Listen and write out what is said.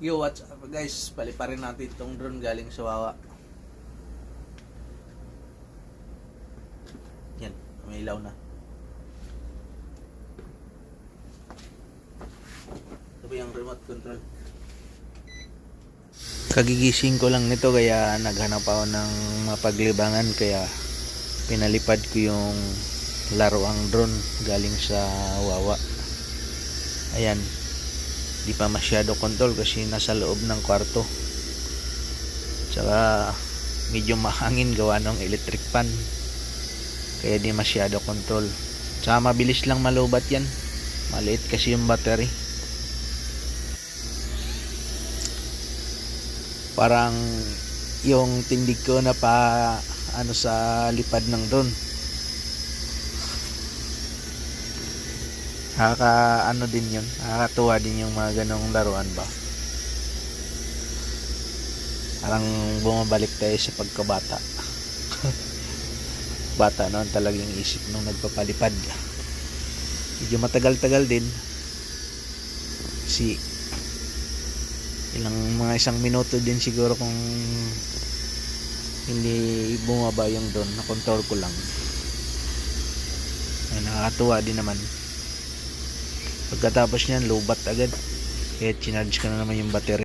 Yo, what's up guys? Paliparin natin itong drone galing sa Wawa. Yan, may ilaw na. Ito ba yung remote control? Kagigising ko lang nito kaya naghanap ako ng mapaglibangan kaya pinalipad ko yung laruang drone galing sa Wawa. Ayan, di pa masyado control kasi nasa loob ng kwarto. Tsaka medyo mahangin gawa ng electric fan. Kaya di masyado control. Tsaka mabilis lang malubat yan. Maliit kasi yung battery. Parang yung tindig ko na pa ano sa lipad ng drone Nakaka ano din yun. Nakakatuwa din yung mga ganong laruan ba. Parang bumabalik tayo sa pagkabata. Bata noon talagang isip nung nagpapalipad. Medyo matagal-tagal din. Si ilang mga isang minuto din siguro kung hindi bumaba yung doon. Na-control ko lang. Ay, nakakatuwa din naman. Pagkatapos niyan, low bat agad. Kaya chinarge ko na naman yung battery.